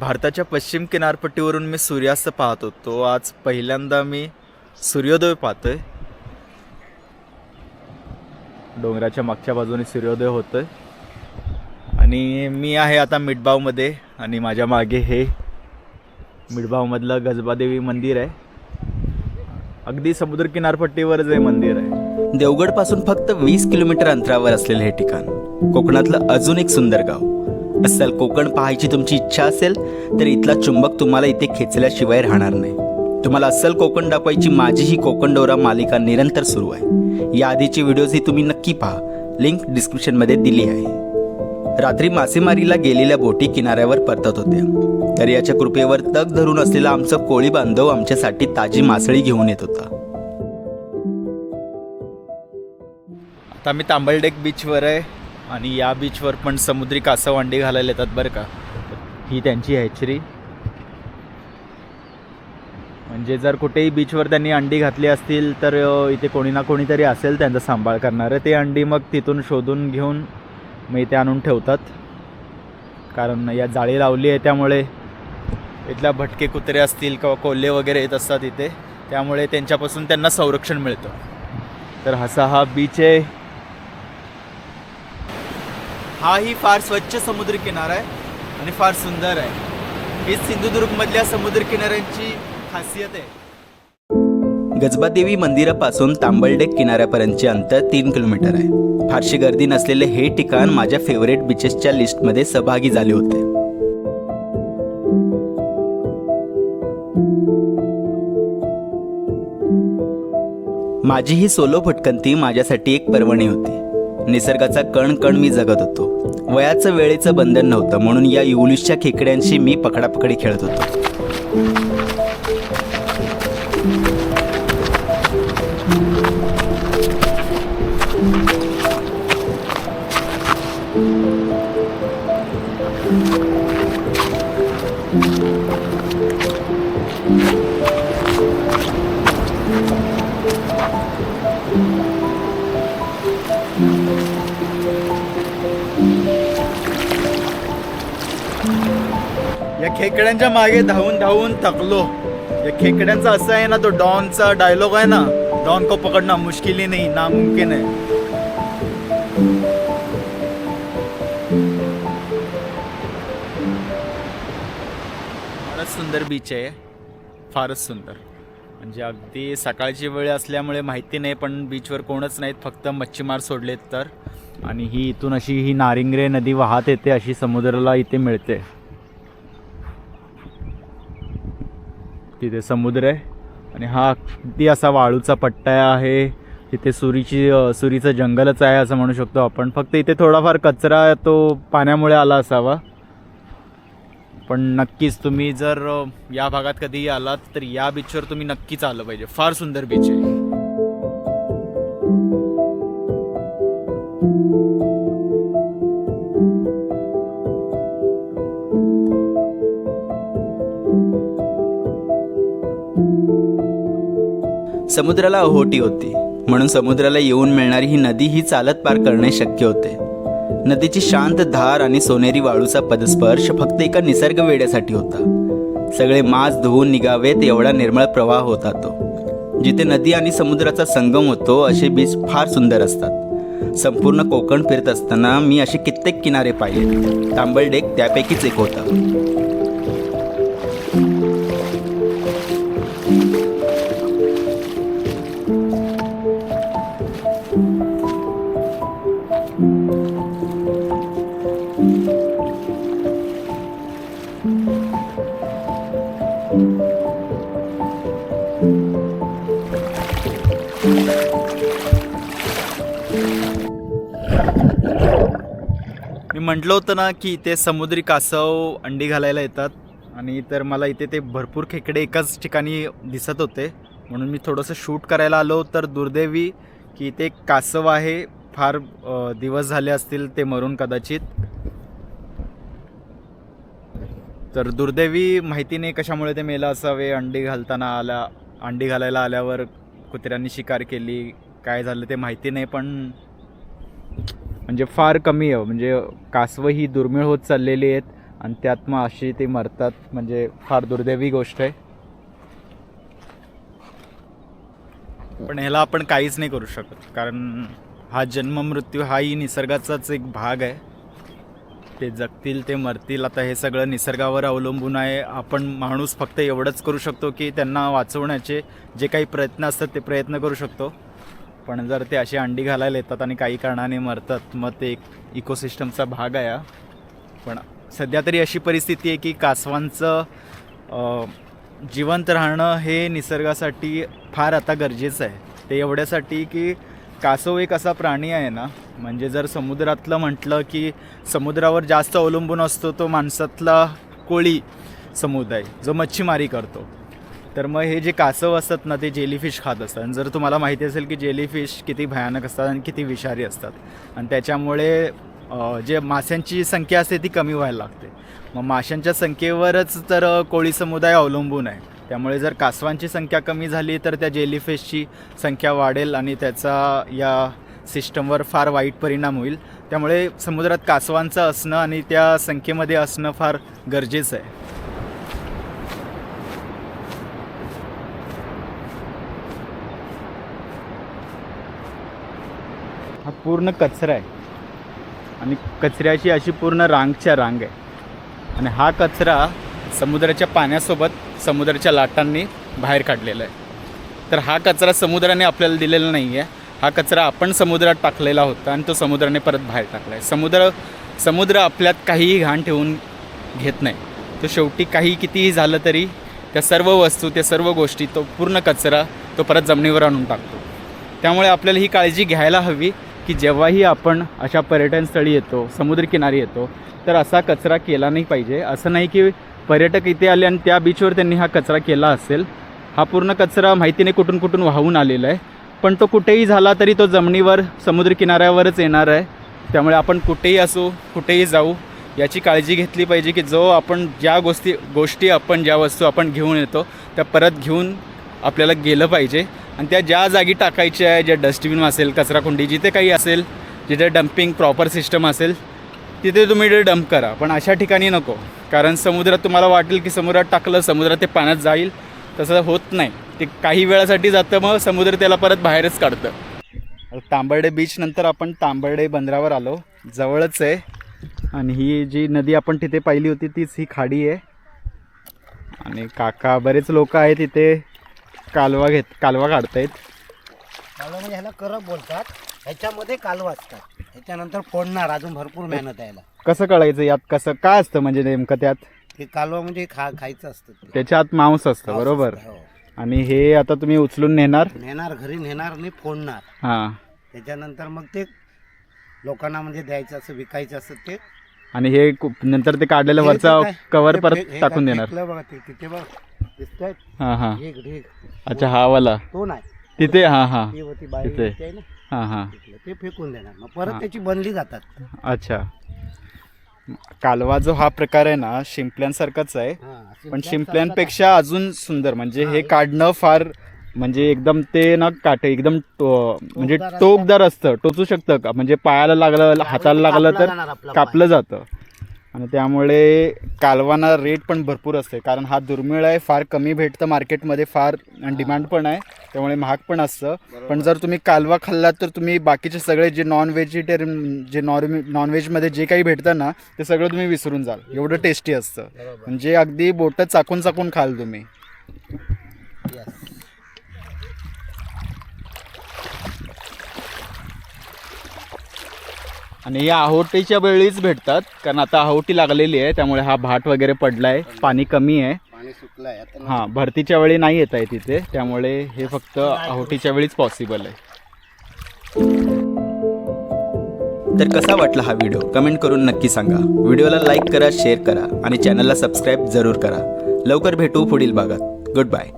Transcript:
भारताच्या पश्चिम किनारपट्टीवरून मी सूर्यास्त पाहत होतो. आज पहिल्यांदा मी सूर्योदय पाहतोय. डोंगराच्या मागच्या बाजूने सूर्योदय होतोय. आणि मी आहे आता मिडबावमध्ये आणि माझ्या मागे हे मिडबावमधलं गजबादेवी मंदिर आहे. अगदी समुद्र किनारपट्टीवरच हे मंदिर आहे. देवगडपासून फक्त वीस किलोमीटर अंतरावर असलेलं हे ठिकाण कोकणातलं अजून एक सुंदर गाव. अस्सल कोकण पाहायची तुमची इच्छा असेल तर इथला चुंबक तुम्हाला इथे खेचल्याशिवाय राहणार नाही. तुम्हाला अस्सल कोकण दाखवायची माझी ही कोकण डोरा मालिका निरंतर सुरू आहे. या आधीची व्हिडिओज ही तुम्ही नक्की पहा. लिंक डिस्क्रिप्शनमध्ये दिली आहे. रात्री मासेमारीला गेलेल्या बोटी किनाऱ्यावर परतत होत्या. तर याच्या कृपेवर तग धरून असलेला आमचा कोळी बांधव आमच्यासाठी ताजी मासळी घेऊन येत होता. आता मी तांबलडेक बीचवर आहे. आणि या बीचवर पण समुद्री कासव अंडी घालायला येतात बरं का. ही त्यांची हॅचरी म्हणजे जर कुठेही बीचवर त्यांनी अंडी घातली असतील तर इथे कोणी ना कोणीतरी असेल त्यांचा सांभाळ करणारं. ते अंडी मग तिथून शोधून घेऊन मग इथे आणून ठेवतात. कारण या जाळी लावली आहे त्यामुळे इथल्या भटके कुत्रे असतील किंवा कोल्हे वगैरे येत असतात इथे. त्यामुळे त्यांच्यापासून त्यांना संरक्षण मिळतं. तर असा हा बीच आहे. हा ही फार स्वच्छ समुद्रकिनारा आहे आणि फार सुंदर आहे. हीच सिंधुदुर्गमधल्या समुद्र किनाऱ्यांची खासियत आहे. गजबादेवी मंदिरापासून तांबलडेक किनाऱ्यापर्यंतचे अंतर तीन किलोमीटर आहे. फारशी गर्दी नसलेले हे ठिकाण माझ्या फेवरेट बीचेसच्या लिस्टमध्ये सहभागी झाले होते. माझी ही सोलो भटकंती माझ्यासाठी एक पर्वणी होती. निसर्गाचा कण कण मी जगत होतो. वयाचं वेळेचं बंधन नव्हतं म्हणून या युलिशच्या खेकड्यांशी मी पकडापकडी खेळत होतो. या खेकड्यांच्या मागे धावून धावून थकलो. या खेकड्यांचा असं आहे ना तो डॉनचा डायलॉग आहे ना डॉन को पकडणं मुश्किली नाही नामुमकिन आहे. फारच सुंदर बीच आहे. फारच सुंदर. म्हणजे अगदी सकाळची वेळ असल्यामुळे माहिती नाही पण बीचवर कोणच नाहीत फक्त मच्छीमार सोडलेत तर. आणि ही इथून अशी ही नारिंगरे नदी वाहत येते अशी समुद्राला इथे मिळते. तिथे समुद्र आहे. आणि हा अगदी असा वाळूचा पट्टा आहे. तिथे सुरीची सुरीचं जंगलच आहे असं म्हणू शकतो आपण. फक्त इथे थोडाफार कचरा तो पाण्यामुळे आला असावा. पण नक्कीच तुम्ही जर या भागात कधीही आलात तर या बीचवर तुम्ही नक्कीच आलं पाहिजे. फार सुंदर बीच आहे. समुद्राला ओहोटी होती. म्हणून समुद्राला येऊन मिळणारी ही नदी ही चालत पार करणे शक्य होते. नदीची शांत धार आणि सोनेरी वाळूचा पदस्पर्श फक्त एका निसर्ग वेड्यासाठी होता. सगळे मास धुवून निघावेत एवढा निर्मळ प्रवाह होता तो. जिथे नदी आणि समुद्राचा संगम होतो असे बीच फार सुंदर असतात. संपूर्ण कोकण फिरत असताना मी असे कित्येक किनारे पाहिले. तांबलडेक त्यापैकीच एक होता. म्हटलं होतं ना की इथे समुद्री कासव अंडी घालायला येतात आणि तर मला इथे ते भरपूर खेकडे एकाच ठिकाणी दिसत होते. म्हणून मी थोडंसं शूट करायला आलो तर दुर्दैवी की इथे कासव आहे. फार दिवस झाले असतील ते मरून कदाचित. तर दुर्दैवी माहिती नाही कशामुळे ते मेलं असावे? अंडी घालताना आला अंडी घालायला आल्यावर कुत्र्यांनी शिकार केली काय झालं ते माहिती नाही पण म्हणजे फार कमी आहे. म्हणजे कासवं ही दुर्मिळ होत चाललेली आहेत आणि त्यात मग अशी ते मरतात. म्हणजे फार दुर्दैवी गोष्ट आहे. पण ह्याला आपण काहीच नाही करू शकत. कारण हा जन्म मृत्यू हाही निसर्गाचाच एक भाग आहे. ते जगतील ते मरतील. आता हे सगळं निसर्गावर अवलंबून आहे. आपण माणूस फक्त एवढंच करू शकतो की त्यांना वाचवण्याचे जे काही प्रयत्न असतात ते प्रयत्न करू शकतो. पण जर ते अशी अंडी घालायला येतात आणि काही कारणाने मरतात मग ते एक इकोसिस्टमचा भाग आहे हा. पण सध्या तरी अशी परिस्थिती आहे की कासवांचं जिवंत राहणं हे निसर्गासाठी फार आता गरजेचं आहे ते एवढ्यासाठी की कासव एक असा प्राणी आहे ना म्हणजे जर समुद्रातलं म्हटलं की समुद्रावर जास्त अवलंबून असतो तो माणसातला कोळी समुदाय जो मच्छीमारी करतो तर मग हे जे कासव असतात ना ते जेलीफिश खात असतात. आणि जर तुम्हाला माहिती असेल की जेलीफिश किती भयानक असतात आणि किती विषारी असतात. आणि त्याच्यामुळे जे माशांची संख्या असते ती कमी व्हायला लागते. मग माशांच्या संख्येवरच तर कोळी समुदाय अवलंबून आहे. त्यामुळे जर कासवांची संख्या कमी झाली तर त्या जेलीफिशची संख्या वाढेल आणि त्याचा या सिस्टमवर फार वाईट परिणाम होईल. त्यामुळे समुद्रात कासवांचं असणं आणि त्या संख्येमध्ये असणं फार गरजेचं आहे. हा पूर्ण कचरा आहे. आणि कचऱ्याची अशी पूर्ण रांगच्या रांग आहे. आणि हा कचरा समुद्राच्या पाण्यासोबत समुद्राच्या लाटांनी बाहेर काढलेला आहे. तर हा कचरा समुद्राने आपल्याला दिलेला नाही आहे हा कचरा आपण समुद्रात टाकलेला होता आणि तो समुद्राने परत बाहेर टाकला आहे समुद्र समुद्र आपल्यात काहीही घाण ठेवून घेत नाही. तो शेवटी काही कितीही झालं तरी त्या सर्व वस्तू त्या सर्व गोष्टी तो पूर्ण कचरा तो परत जमिनीवर आणून टाकतो. त्यामुळे आपल्याला ही काळजी घ्यायला हवी. की जेव्हाही आपण अशा पर्यटनस्थळी येतो समुद्रकिनारी येतो तर असा कचरा केला नाही पाहिजे. असं नाही की पर्यटक इथे आले आणि त्या बीचवर त्यांनी हा कचरा केला असेल. हा पूर्ण कचरा माहिती नाही कुठून कुठून वाहून आलेला आहे. पण तो कुठेही झाला तरी तो जमिनीवर समुद्रकिनाऱ्यावरच येणार आहे. त्यामुळे आपण कुठेही असू कुठेही जाऊ याची काळजी घेतली पाहिजे की जो आपण ज्या गोष्टी गोष्टी आपण ज्या वस्तू आपण घेऊन येतो त्या परत घेऊन आपल्याला गेलं पाहिजे. आणि त्या ज्या जागी टाकायच्या आहे ज्या डस्टबिन असेल कचराकुंडी जिथे काही असेल जिथे डम्पिंग प्रॉपर सिस्टम असेल तिथे तुम्ही ते डंप करा. पण अशा ठिकाणी नको. कारण समुद्रात तुम्हाला वाटेल की समुद्रात टाकलं समुद्रात ते पाण्यात जाईल. तसं होत नाही. ते काही वेळासाठी जातं मग समुद्र त्याला परत बाहेरच काढतं. तांबर्डे बीच नंतर आपण तांबर्डे बंदरावर आलो. जवळच आहे. आणि ही जी नदी आपण तिथे पाहिली होती तीच ही खाडी आहे. आणि काका बरेच लोक आहेत तिथे कालवा घेत कालवा काढतायत. कालवा म्हणजे ह्याला करप बोलतात. ह्याच्यामध्ये कालवा असतात. ह्याच्यानंतर फोडणार अजून भरपूर मेहनत आहे याला कसं कळायचं यात? कसं काय असतं म्हणजे नेमकं त्यात? ते कालवा म्हणजे खा खायचं असतं ते. त्याच्यात मांस असतं बरोबर. असतं, हो. आणि हे आता तुम्ही उचलून नेणार? नेणार घरी नेणार आणि फोडणार. हां. त्याच्यानंतर मग ते लोकांना म्हणजे द्यायचं असं विकायचं असं ते. आणि हे कु- नंतर ते काढलेलं हे वरचा कवर हे परत हे टाकून देणार. बघा ते तिथे बघ. दिसतंय हां हां. ढीग ढीग. अच्छा हा वाला. तो नाही. तिथे? हां हां. ती होती बाई तिथे. ना. हां हां. तिथलं. ते फेकून देणार. मग परत. त्याची बनली जातात. अच्छा. कालवा जो हा प्रकार आहे ना शिंपल्यांसारखाच आहे. हा, पण शिंपल्यांपेक्षा अजून सुंदर. म्हणजे हा, काढणं फार म्हणजे एकदम ते ना काटे एकदम टो- म्हणजे टोकदार असतं. टोचू शकतं का? म्हणजे पायाला लागलं हाताला लागलं कापला तर जाणार आपला पाय. कापलं जातं. आणि त्यामुळे कालवाना रेट पण भरपूर असते. कारण हा दुर्मिळ आहे फार कमी भेटतं मार्केटमध्ये फार आणि डिमांड पण आहे त्यामुळे महाग पण असतं. पण जर तुम्ही कालवा खाल्लात तर तुम्ही बाकीचे सगळे जे नॉन व्हेजिटेरियन जे नॉन नॉनव्हेजमध्ये जे काही भेटतं ना ते सगळं तुम्ही विसरून जाल. एवढं टेस्टी असतं. म्हणजे अगदी बोटं चाकून चाकून खाल तुम्ही. आणि या आहोटीच्या वेळीच भेटतात कारण आता आहोटी लागलेली आहे त्यामुळे हा भाट वगैरे पडलाय पाणी कमी आहे. पाणी सुकलंय आता नाही. हां भरतीच्या वेळी नाही येत आहे तिथे त्यामुळे हे फक्त आहोटीच्या वेळीच पॉसिबल आहे. तर कसा वाटला हा व्हिडिओ कमेंट करून नक्की सांगा. व्हिडिओला लाईक करा शेअर करा आणि चॅनलला सबस्क्राईब जरूर करा. लवकर भेटू पुढील भागात. Good bye